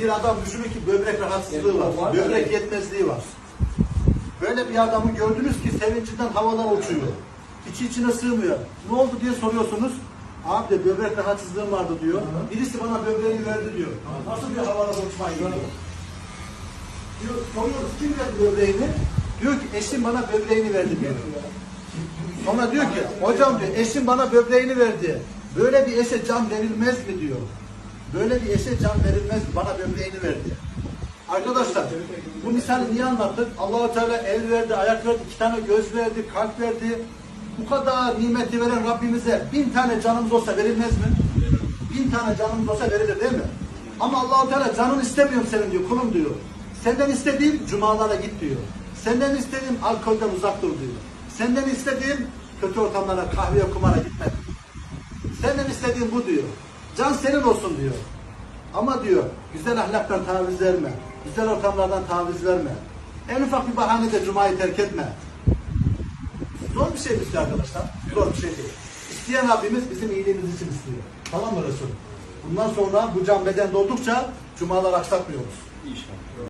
bir adam düşünün ki böbrek rahatsızlığı var, böbrek yetmezliği var. Böyle bir adamı gördünüz ki sevincinden havadan uçuyor. İçi içine sığmıyor. Ne oldu diye soruyorsunuz. Abi de böbrek rahatsızlığım vardı diyor. Birisi bana böbreğini verdi diyor. Nasıl bir havada uçmayı diyor. Diyor, soruyoruz kim verdi böbreğini? Diyor ki eşim bana böbreğini verdi diyor. Sonra diyor ki hocam diyor eşim bana böbreğini verdi. Böyle bir eşe can verilmez mi diyor. Böyle bir eşe can verilmez? Bana böbreğini verdi. Arkadaşlar bu misali niye anlattık? Allahu Teala el verdi, ayak verdi, iki tane göz verdi, kalp verdi. Bu kadar nimeti veren Rabbimize bin tane canımız olsa verilmez mi? Bin tane canımız olsa verilir değil mi? Ama Allahu Teala canını istemiyorum senin diyor, kulum diyor. Senden istediğim cumalara git diyor. Senden istediğim alkolden uzak dur diyor. Senden istediğim kötü ortamlara, kahveye, kumara gitme. Senden istediğim bu diyor. Can senin olsun diyor. Ama diyor güzel ahlaktan taviz verme. Güzel ortamlardan taviz verme. En ufak bir bahanede cumayı terk etme. Zor bir şey mi arkadaşlar? Zor bir şey değil. İsteyen Rabbimiz bizim iyiliğimiz için istiyor. Tamam mı Resul? Bundan sonra bu can bedende oldukça cumalar aksatmıyoruz. İnşallah.